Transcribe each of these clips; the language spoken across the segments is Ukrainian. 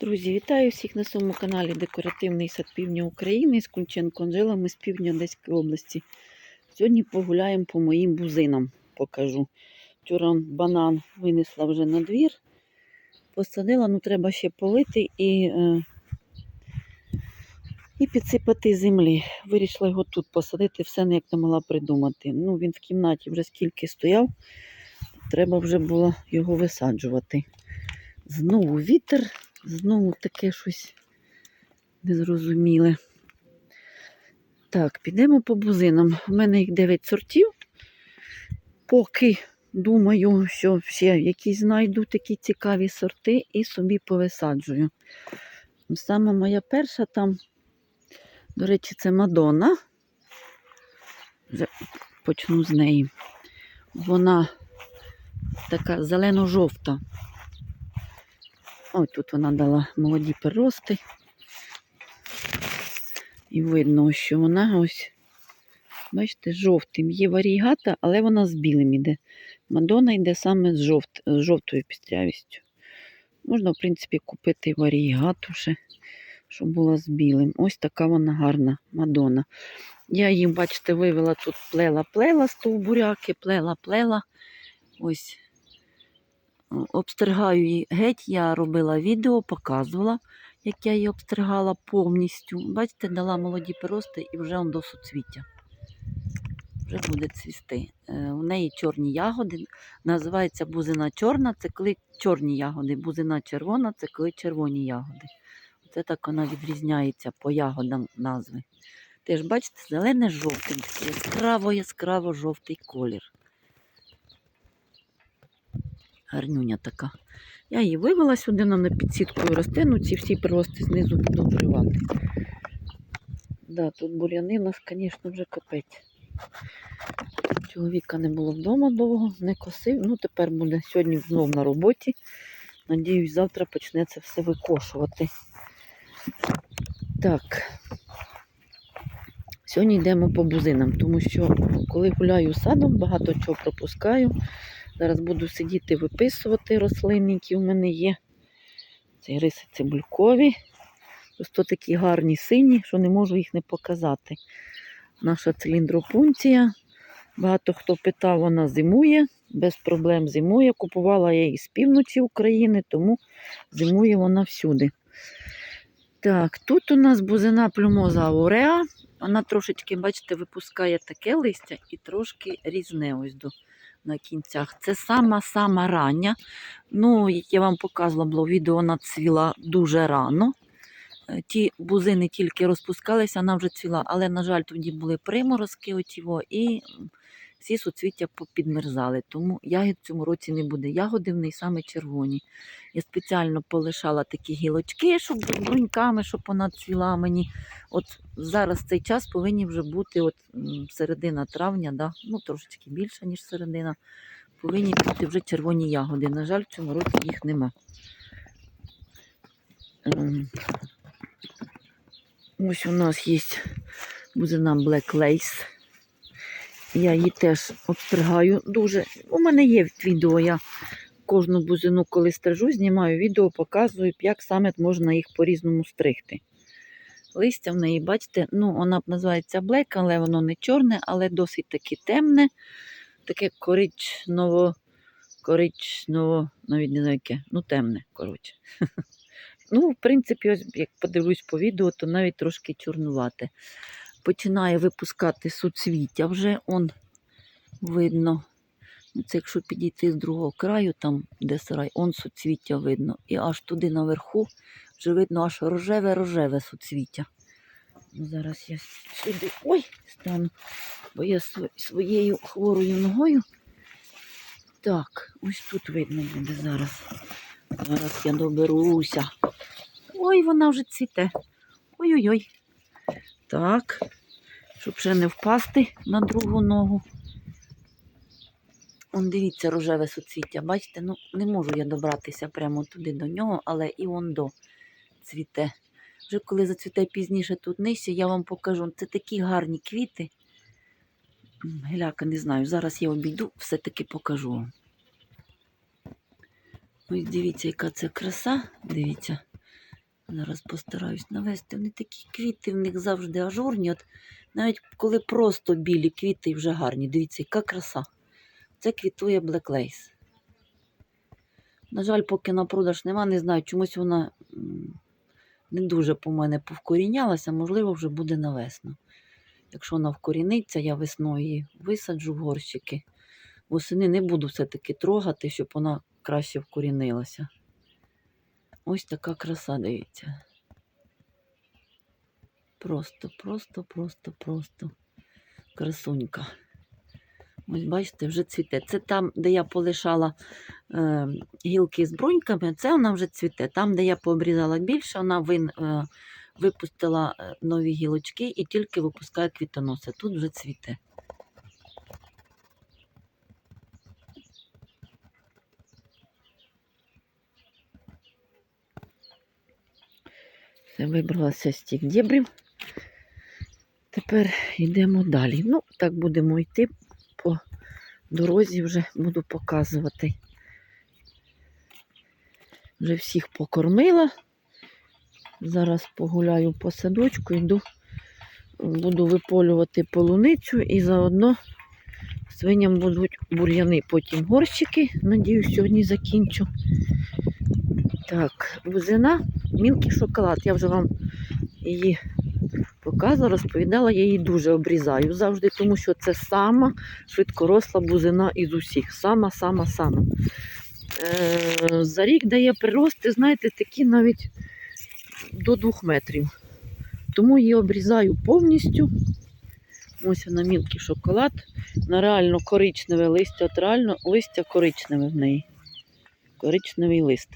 Друзі, вітаю всіх на своєму каналі Декоративний сад Півдня України з Кульченко Анжелами з півдня Одеської області. Сьогодні погуляємо по моїм бузинам, покажу. Вчора банан винесла вже на двір, посадила, ну треба ще полити і, е, і підсипати землі. Вирішила його тут посадити, все ніяк не могла придумати. Ну, він в кімнаті вже скільки стояв, треба вже було його висаджувати. Знову вітер. Знову таке щось незрозуміле. Так, підемо по бузинам. У мене їх 9 сортів. Поки думаю, що ще якісь знайду такі цікаві сорти і собі повисаджую. Саме моя перша там, до речі, це Мадонна. Почну з неї. Вона така зелено-жовта. Ось тут вона дала молоді перерости. І видно, що вона ось, бачите, жовтим. Є варігата, але вона з білим іде. Мадона йде саме з, жовт, з жовтою пістрявістю. Можна, в принципі, купити варігату ще, щоб була з білим. Ось така вона гарна Мадона. Я її, бачите, вивела тут плела-плела стовбуряки, плела-плела. Ось обстригаю її геть. Я робила відео, показувала, як я її обстригала повністю. Бачите, дала молоді перости і вже он до суцвіття. Вже буде цвісти. Е, У неї чорні ягоди. Називається бузина чорна, це коли чорні ягоди. Бузина червона це коли червоні ягоди. Це так вона відрізняється по ягодам назви. Теж, бачите, зелене жовтим, такий яскраво-яскраво жовтий колір гарнюня така. Я її вивела сюди, на підсіткою росте, ну ці всі прирости знизу буду обривати. Да, тут бур'янина, звісно, вже капець. Чоловіка не було вдома довго, не косив. Ну, тепер буде сьогодні знов на роботі. Надіюсь, завтра почне це все викошувати. Так. Сьогодні йдемо по бузинам, тому що коли гуляю садом, багато чого пропускаю. Зараз буду сидіти виписувати рослини, які у мене є. Це риси цибулькові. Просто такі гарні сині, що не можу їх не показати. Наша циліндропунція. Багато хто питав, вона зимує, без проблем зимує. Купувала я її з півночі України, тому зимує вона всюди. Так, тут у нас бузина плюмоза ауреа. Вона трошечки, бачите, випускає таке листя і трошки різне ось до на кінцях. Це сама-сама рання. Ну, як я вам показувала, було відео, вона цвіла дуже рано. Е, Ті бузини тільки розпускалися, вона вже цвіла, але, на жаль, тоді були приморозки оціво, і всі суцвіття підмерзали. Тому ягід в цьому році не буде. Ягоди в неї саме червоні. Я спеціально полишала такі гілочки, щоб бруньками, щоб вона цвіла мені. От зараз цей час повинні вже бути от середина травня, да? ну трошечки більше, ніж середина. Повинні бути вже червоні ягоди. На жаль, в цьому році їх нема. Ем, Ось у нас є бузина Black Lace. Я її теж обстригаю дуже. У мене є відео, я кожну бузину, коли стрижу, знімаю відео, показую, як саме можна їх по-різному стригти. Листя в неї, бачите, ну, вона називається Black, але воно не чорне, але досить таки темне, таке коричнево, коричнево, навіть не знаю яке, ну темне, коротше. Ну, в принципі, ось як подивлюсь по відео, то навіть трошки чорнувате. Починає випускати суцвіття вже он видно. Ну, Це якщо підійти з другого краю, там, де сарай, он суцвіття видно. І аж туди наверху вже видно аж рожеве-рожеве суцвіття. Ну, зараз я сюди ой, стану, бо я своєю хворою ногою. Так, ось тут видно буде зараз. Зараз я доберуся. Ой, вона вже цвіте. Ой-ой-ой. Так, щоб ще не впасти на другу ногу. Он дивіться, рожеве суцвіття. Бачите, ну не можу я добратися прямо туди до нього, але і он до цвіте. Вже коли зацвіте пізніше тут нижче, я вам покажу. Це такі гарні квіти. Геляка, не знаю. Зараз я обійду, все-таки покажу вам. Ось дивіться, яка це краса. Дивіться. Зараз постараюсь навести. Вони такі квіти в них завжди ажурні. От навіть коли просто білі квіти і вже гарні. Дивіться, яка краса. Це квітує Lace. На жаль, поки на продаж нема, не знаю, чомусь вона не дуже по мене повкорінялася, можливо, вже буде на весну. Якщо вона вкоріниться, я весною її висаджу в горщики. Восени не буду все-таки трогати, щоб вона краще вкорінилася. Ось така краса, дивіться. Просто, просто, просто, просто красунька. Ось бачите, вже цвіте. Це там, де я полишала е, гілки з бруньками, це вона вже цвіте. Там, де я пообрізала більше, вона вин, е, випустила е, нові гілочки і тільки випускає квітоноси. Тут вже цвіте. Все, вибралася з тих дібрів. Тепер йдемо далі. Ну, так будемо йти по дорозі, вже буду показувати. Вже всіх покормила. Зараз погуляю по садочку, йду, буду виполювати полуницю і заодно свиням будуть бур'яни, потім горщики. Надіюсь, сьогодні закінчу. Так, бузина, мілкий шоколад. Я вже вам її показувала, розповідала, я її дуже обрізаю завжди, тому що це сама швидкоросла бузина із усіх. Сама, сама, сама. Е, за рік дає прирости, знаєте, такі навіть до двох метрів. Тому її обрізаю повністю. Ось вона мілкий шоколад. На реально коричневе листя, от реально листя коричневе в неї. Коричневий лист.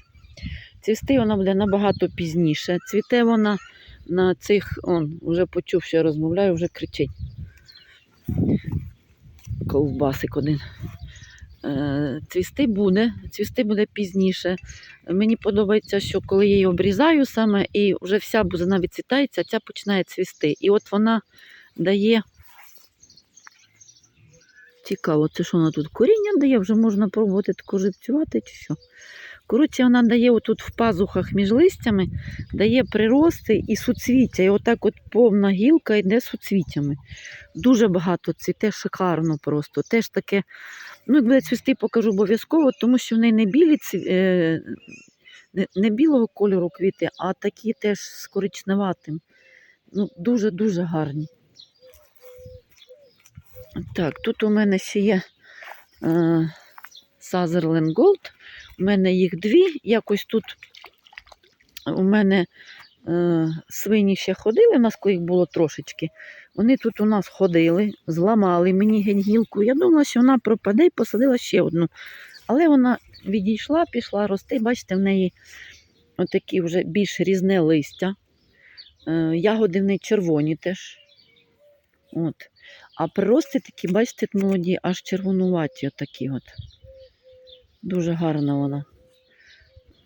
Цвісти вона буде набагато пізніше. Цвіте вона на цих, он, вже почув, що я розмовляю, вже кричить. Ковбасик один. Е, Цвісти буде, цвісти буде пізніше. Мені подобається, що коли я її обрізаю саме, і вже вся бузина відцвітається, ця починає цвісти. І от вона дає. Цікаво, це що вона тут коріння дає, вже можна пробувати таку живцювати чи що. Коротше, вона дає отут в пазухах між листями, дає прирости і суцвіття. І отак от повна гілка йде суцвіттями. Дуже багато цвіте, шикарно просто. Теж таке, ну, як буде цвісти, покажу обов'язково, тому що в неї не білі е, не білого кольору квіти, а такі теж з коричневатим. Ну, дуже-дуже гарні. Так, тут у мене ще є е, Sutherland Gold. У мене їх дві. Якось тут у мене е, свині ще ходили, у нас їх було трошечки. Вони тут у нас ходили, зламали мені гілку. Я думала, що вона пропаде і посадила ще одну. Але вона відійшла, пішла рости. Бачите, в неї отакі вже більш різне листя. Е, ягоди в неї червоні теж. От. А прирости такі, бачите, молоді, аж червонуваті отакі от. Дуже гарна вона.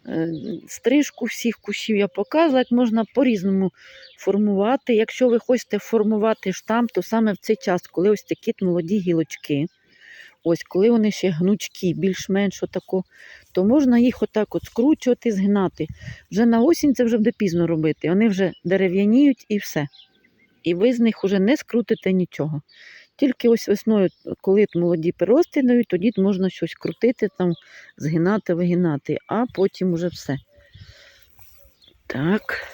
Е, Стрижку всіх кущів я показувала, як можна по-різному формувати. Якщо ви хочете формувати штамп, то саме в цей час, коли ось такі молоді гілочки, ось коли вони ще гнучкі, більш-менш отако, то можна їх отак от скручувати, згинати. Вже на осінь це вже буде пізно робити. Вони вже дерев'яніють і все. І ви з них вже не скрутите нічого. Тільки ось весною, коли молоді дають, тоді можна щось крутити, там, згинати, вигинати, а потім уже все. Так.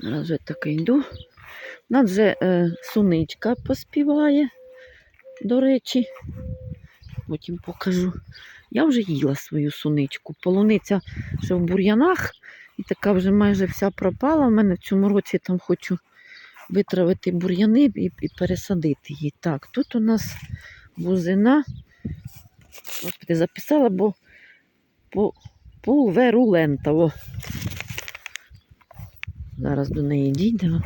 Зараз вже таки йду. У нас вже е, суничка поспіває, до речі. Потім покажу. Я вже їла свою суничку. Полуниця ще в бур'янах. І така вже майже вся пропала. У мене в цьому році там хочу витравити бур'яни і, і пересадити її. Так, тут у нас бузина. Господи, записала, бо по, пулверулента. Зараз до неї дійдемо.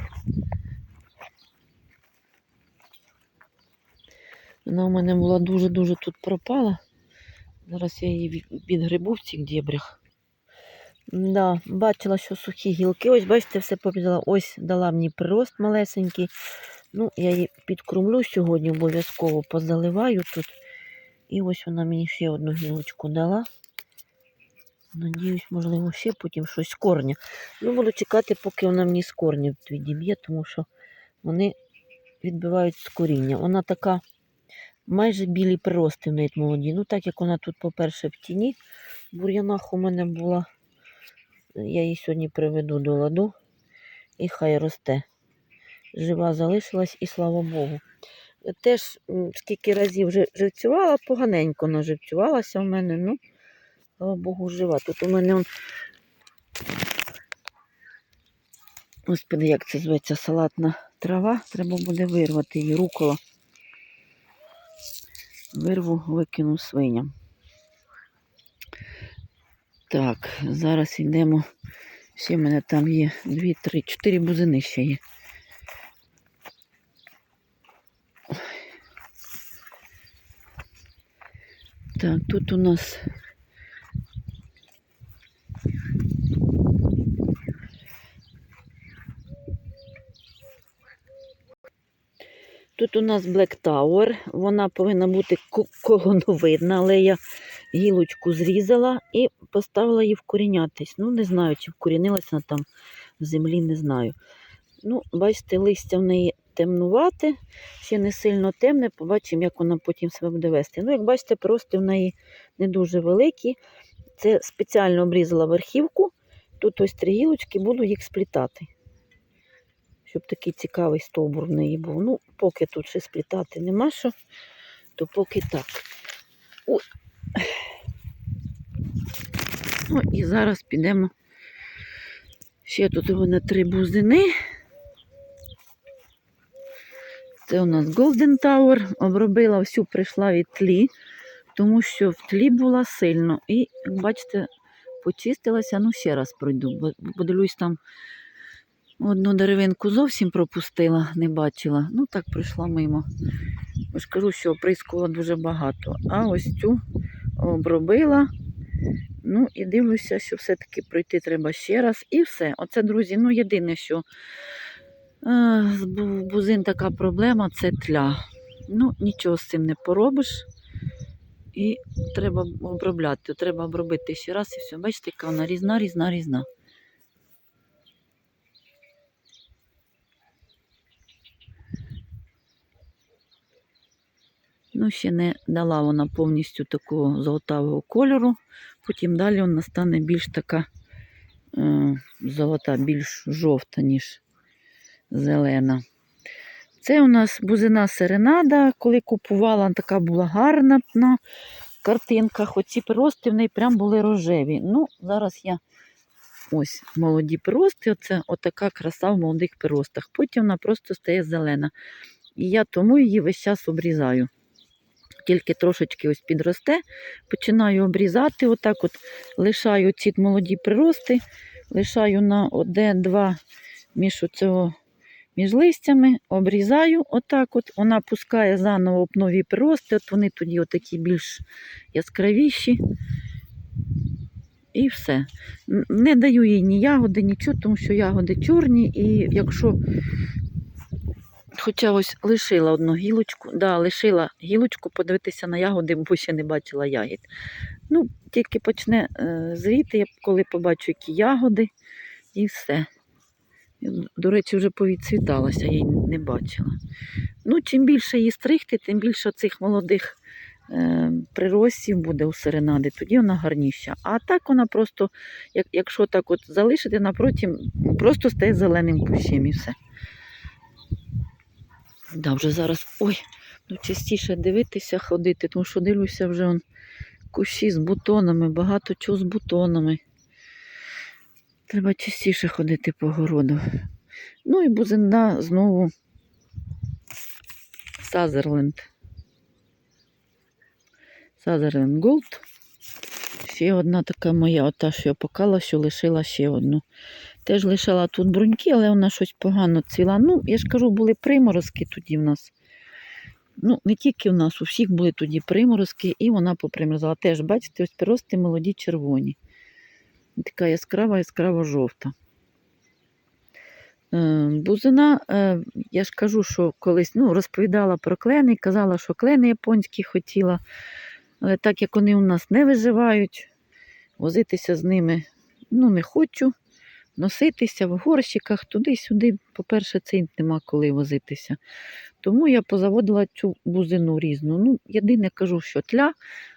Вона у мене була дуже-дуже тут пропала. Зараз я її від- відгребу в цих дібрях. Да, бачила, що сухі гілки. Ось, бачите, все побіжала. Ось дала мені прирост малесенький. Ну, я її підкормлю сьогодні, обов'язково позаливаю тут. І ось вона мені ще одну гілочку дала. Надіюсь, можливо, ще потім щось з корня. Ну, буду чекати, поки вона мені з корня відіб'є, тому що вони відбивають з коріння. Вона така майже білі прирости в неї молоді. Ну, так як вона тут, по-перше, в тіні, бур'янах у мене була. Я її сьогодні приведу до ладу і хай росте. Жива залишилась і слава Богу. Теж скільки разів вже живцювала, поганенько наживцювалася в мене. Ну, слава Богу, жива. Тут у мене он... Господи, як це зветься салатна трава. Треба буде вирвати її рукола. Вирву, викину свиням. Так, зараз йдемо. Ще в мене там є дві, три, чотири бузини ще є. Так, тут у нас Тут у нас Black Tower. Вона повинна бути колоновидна, але я гілочку зрізала і поставила її вкорінятись. Ну, не знаю, чи вкорінилася вона там в землі, не знаю. Ну, бачите, листя в неї темнувате, ще не сильно темне, побачимо, як вона потім себе буде вести. Ну, як бачите, просто в неї не дуже великі. Це спеціально обрізала верхівку. Тут ось три гілочки, буду їх сплітати. Щоб такий цікавий стовбур в неї був. Ну, поки тут ще сплітати нема що, то поки так. Ой. Ну і зараз підемо. Ще тут у мене три бузини. Це у нас Golden Tower. Обробила всю, прийшла від тлі, тому що в тлі була сильно. І, як бачите, почистилася. Ну, ще раз пройду. бо Подивлюсь там одну деревинку зовсім пропустила, не бачила. Ну, так пройшла мимо. Бо кажу, що оприскувала дуже багато. А ось цю обробила. Ну і дивлюся, що все-таки пройти треба ще раз. І все. Оце, друзі, ну єдине, що е, з бузин така проблема це тля. Ну, нічого з цим не поробиш. І треба обробляти. Треба обробити ще раз і все. Бачите, яка вона різна, різна, різна. Ну, ще не дала вона повністю такого золотавого кольору. Потім далі вона стане більш така е, золота, більш жовта, ніж зелена. Це у нас бузина серенада. Коли купувала, така була гарна на картинках. Оці прирости в неї прям були рожеві. Ну, зараз я ось молоді прирости. Оце отака краса в молодих приростах. Потім вона просто стає зелена. І я тому її весь час обрізаю. Тільки трошечки ось підросте, починаю обрізати, отак от лишаю ці молоді прирости, лишаю на один-два між оцього, між листями, обрізаю отак от, вона пускає заново нові прирости, от вони тоді отакі більш яскравіші. І все. Не даю їй ні ягоди, нічого, тому що ягоди чорні, і якщо Хоча ось лишила одну гілочку, да, лишила гілочку подивитися на ягоди, бо ще не бачила ягід. Ну, тільки почне е, звіти, я коли побачу, які ягоди, і все. До речі, вже повідцвіталася, я її не бачила. Ну, чим більше її стригти, тим більше цих молодих е, приростів буде у серенади, тоді вона гарніша. А так вона просто, як, якщо так от залишити напроти, просто стає зеленим кущем і все. Да, вже зараз ой, ну частіше дивитися, ходити, тому що дивлюся вже он, кущі з бутонами, багато чого з бутонами. Треба частіше ходити по городу. Ну і бузина знову Сазерленд. Сазерленд Голд. Ще одна така моя, ота, що я покала, що лишила ще одну. Теж лишила тут бруньки, але вона щось погано цвіла. Ну, я ж кажу, були приморозки тоді в нас. Ну, не тільки в нас, у всіх були тоді приморозки, і вона попримерзала. Теж, бачите, ось прирости молоді червоні. Така яскрава, яскраво жовта. Е, Бузина, е, я ж кажу, що колись ну, розповідала про клени, казала, що клени японські хотіла. Але так як вони у нас не виживають, возитися з ними ну, не хочу. Носитися в горщиках туди-сюди, по-перше, це нема коли возитися. Тому я позаводила цю бузину різну. Ну, єдине кажу, що тля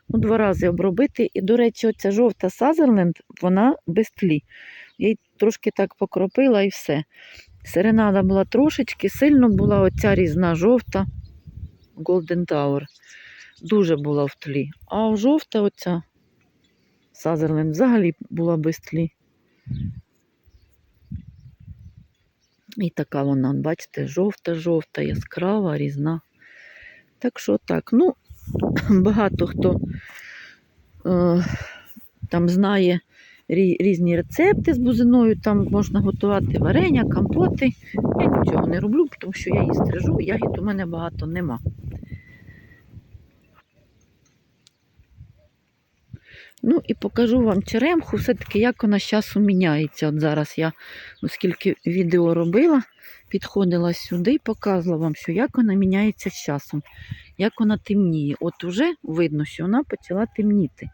ну, два рази обробити. І, до речі, оця жовта Сазерленд, вона без тлі. Я її трошки так покропила і все. Серенада була трошечки, сильно була оця різна жовта Golden Tower. Дуже була в тлі. А жовта оця Сазерленд взагалі була без тлі. І така вона, бачите, жовта-жовта, яскрава, різна. Так що так, ну, багато хто е, там знає різні рецепти з бузиною, там можна готувати варення, компоти. Я нічого не роблю, тому що я її стрижу, ягід у мене багато нема. Ну і покажу вам черемху, все-таки як вона з часу міняється. От зараз я, оскільки відео робила, підходила сюди і показувала вам, що як вона міняється з часом, як вона темніє. От уже видно, що вона почала темніти.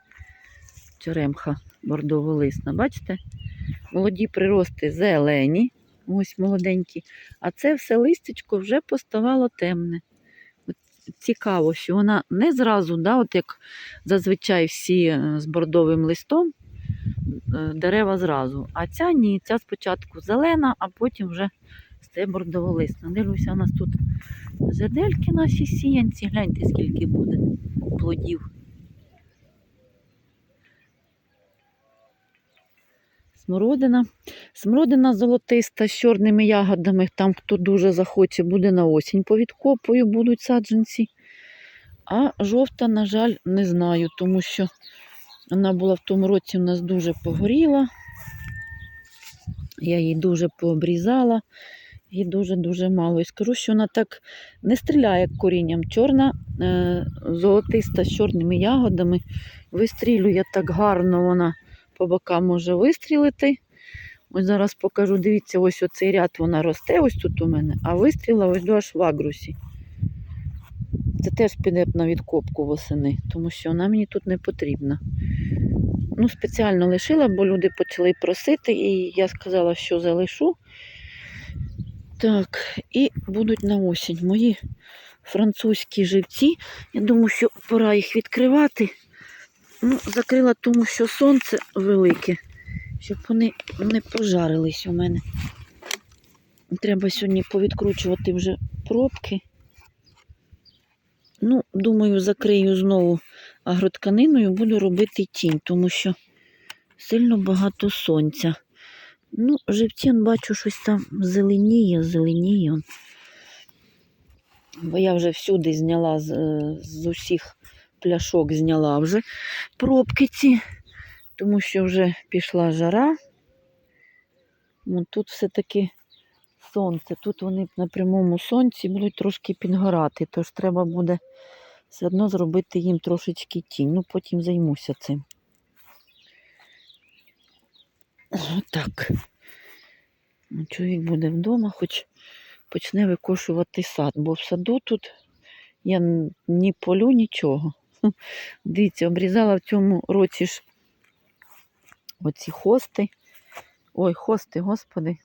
Черемха бордово-лисна, бачите? Молоді прирости зелені, ось молоденькі, а це все листячко вже поставало темне. Цікаво, що вона не зразу, да, от як зазвичай всі е, з бордовим листом, е, дерева зразу. А ця ні, ця спочатку зелена, а потім вже стає бордоволисна. Дивлюся, у нас тут зедельки наші сіянці. Гляньте, скільки буде плодів. Смородина. Смородина золотиста з чорними ягодами. Там, хто дуже захоче, буде на осінь повідкопую, будуть саджанці. А жовта, на жаль, не знаю, тому що вона була в тому році у нас дуже погоріла. Я її дуже пообрізала і дуже-дуже мало. І скажу, що вона так не стріляє корінням. Чорна, е, золотиста з чорними ягодами. Вистрілює так гарно, вона по бокам може вистрілити. Ось зараз покажу, дивіться, ось оцей ряд вона росте, ось тут у мене, а вистріла ось до аж в агрусі. Це теж піде на відкопку восени, тому що вона мені тут не потрібна. Ну, спеціально лишила, бо люди почали просити, і я сказала, що залишу. Так, і будуть на осінь мої французькі живці. Я думаю, що пора їх відкривати. Ну, закрила тому, що сонце велике, щоб вони не пожарились у мене. Треба сьогодні повідкручувати вже пробки. Ну, думаю, закрию знову агротканиною, буду робити тінь, тому що сильно багато сонця. Ну, живці, он, бачу, щось там зеленіє, зеленіє. Бо я вже всюди зняла з, з усіх пляшок зняла вже пробки ці, тому що вже пішла жара. Вон тут все-таки сонце. Тут вони на прямому сонці будуть трошки підгорати, тож треба буде все одно зробити їм трошечки тінь. Ну, потім займуся цим. Так. Ну, Чоловік буде вдома, хоч почне викошувати сад, бо в саду тут я ні полю, нічого. Дивіться, обрізала в цьому році ж оці хости. Ой, хости, господи.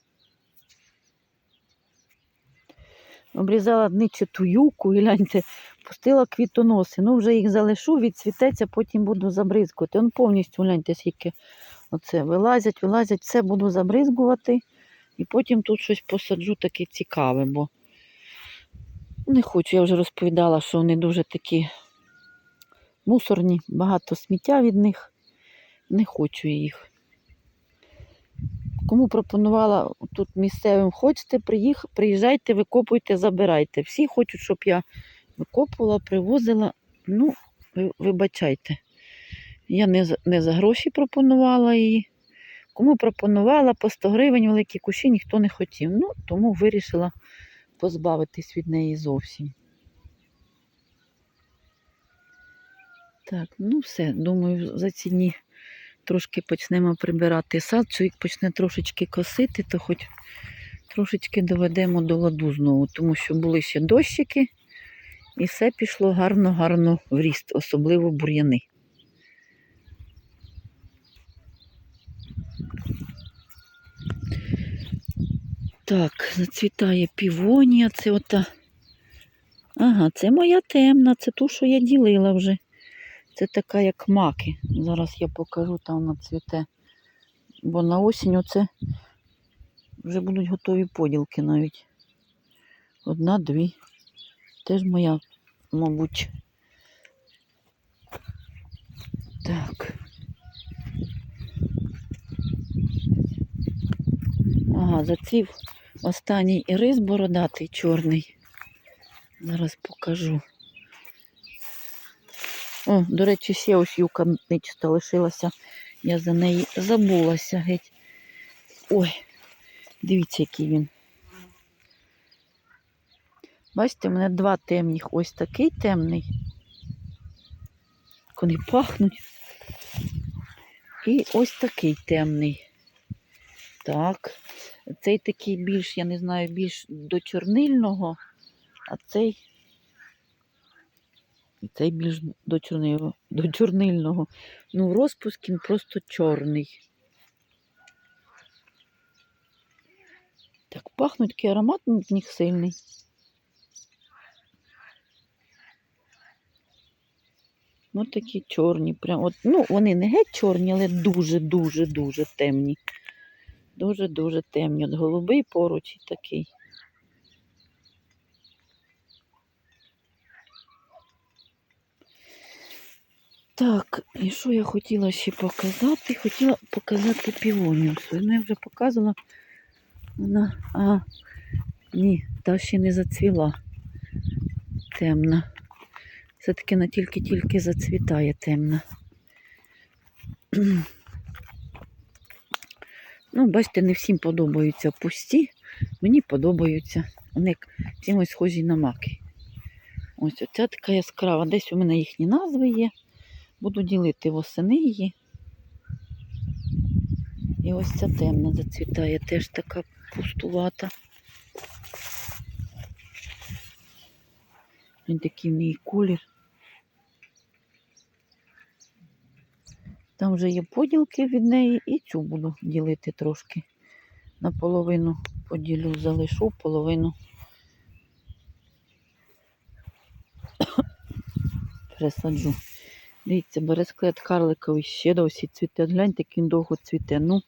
Обрізала дничату юку і гляньте, пустила квітоноси. Ну, вже їх залишу, відцвітеться, потім буду забризкувати. Он повністю гляньте, скільки оце вилазять, вилазять, все буду забризкувати. І потім тут щось посаджу таке цікаве, бо не хочу, я вже розповідала, що вони дуже такі мусорні, багато сміття від них. Не хочу їх. Кому пропонувала тут місцевим, хочете, приїх, приїжджайте, викопуйте, забирайте. Всі хочуть, щоб я викопувала, привозила. Ну, вибачайте. Я не, не за гроші пропонувала її. Кому пропонувала по 100 гривень великі кущі, ніхто не хотів. Ну, тому вирішила позбавитись від неї зовсім. Так, ну все, думаю, за ці дні трошки почнемо прибирати сад, чоловік почне трошечки косити, то хоч трошечки доведемо до ладу знову, тому що були ще дощики, І все пішло гарно-гарно в ріст, особливо бур'яни. Так, зацвітає півонія, це ота. Ага, це моя темна, це ту, що я ділила вже. Це така, як маки. Зараз я покажу, там вона цвіте. Бо на осінь оце вже будуть готові поділки навіть. Одна, дві. Теж моя, мабуть. Так. Ага, зацвів останній ірис бородатий чорний. Зараз покажу. О, до речі, ще ось юка нечиста лишилася. Я за неї забулася геть. Ой, дивіться, який він. Бачите, у мене два темних. Ось такий темний. Вони пахнуть. І ось такий темний. Так. Цей такий більш, я не знаю, більш до чорнильного, а цей. Цей більш до чорнильного. До чорнильного. Ну, розпуск він просто чорний. Так, пахнуть такий аромат в них сильний. Ось такі чорні. Прям, от, ну, вони не геть чорні, але дуже-дуже-дуже темні. Дуже-дуже темні. От голубий поруч і такий. Так, і що я хотіла ще показати? Хотіла показати півонію я вже показувала. Вона, а, ні, та ще не зацвіла. Темна. Все-таки вона тільки-тільки зацвітає темна. Ну, бачите, не всім подобаються пусті. Мені подобаються. Вони чимось схожі на маки. Ось оця така яскрава. Десь у мене їхні назви є. Буду ділити восени її. І ось ця темна зацвітає, теж така пустувата. Він такий в неї колір. Там вже є поділки від неї і цю буду ділити трошки. Наполовину поділю, залишу, половину пересаджу. Дивіться, бересклет карликовий ще досі цвіте. Гляньте, як він довго цвіте. Ну,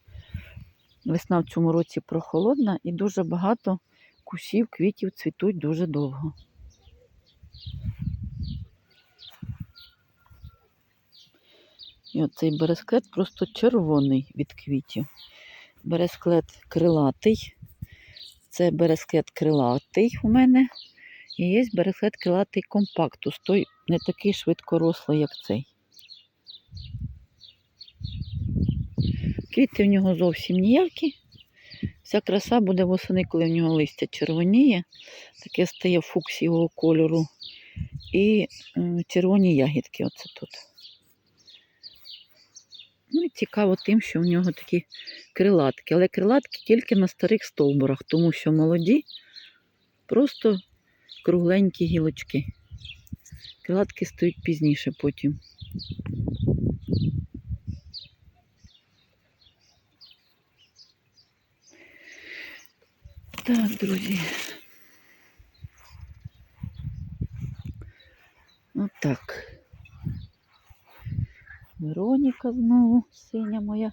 весна в цьому році прохолодна і дуже багато кущів, квітів цвітуть дуже довго. І оцей бересклет просто червоний від квітів. Бересклет крилатий. Це бересклет крилатий у мене. І є бересклет крилатий компактус. Той не такий швидкорослий, як цей. Квіти в нього зовсім ніякі. Вся краса буде восени, коли в нього листя червоніє, таке стає фуксівого кольору. І е, червоні ягідки оце тут. Ну і цікаво тим, що в нього такі крилатки. Але крилатки тільки на старих стовбурах, тому що молоді просто кругленькі гілочки. Крилатки стають пізніше потім. Так, друзі. Отак. Вероніка знову, синя моя.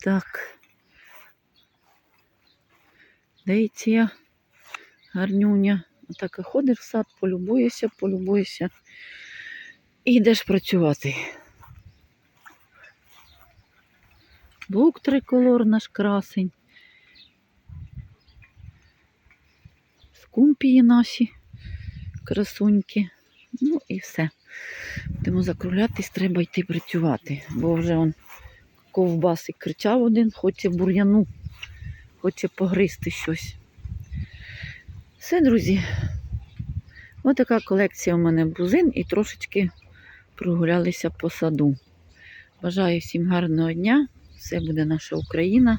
Так. Дейція, гарнюня. Отак і ходиш в сад, полюбуєшся, полюбуєшся. І йдеш працювати. Лук триколор наш красень. Скумпії наші красуньки. Ну і все. Будемо закруглятись, треба йти працювати, бо вже он ковбасик кричав один, хоче бур'яну, хоче погризти щось. Все, друзі. Ось така колекція у мене бузин і трошечки прогулялися по саду. Бажаю всім гарного дня. Все буде наша Україна.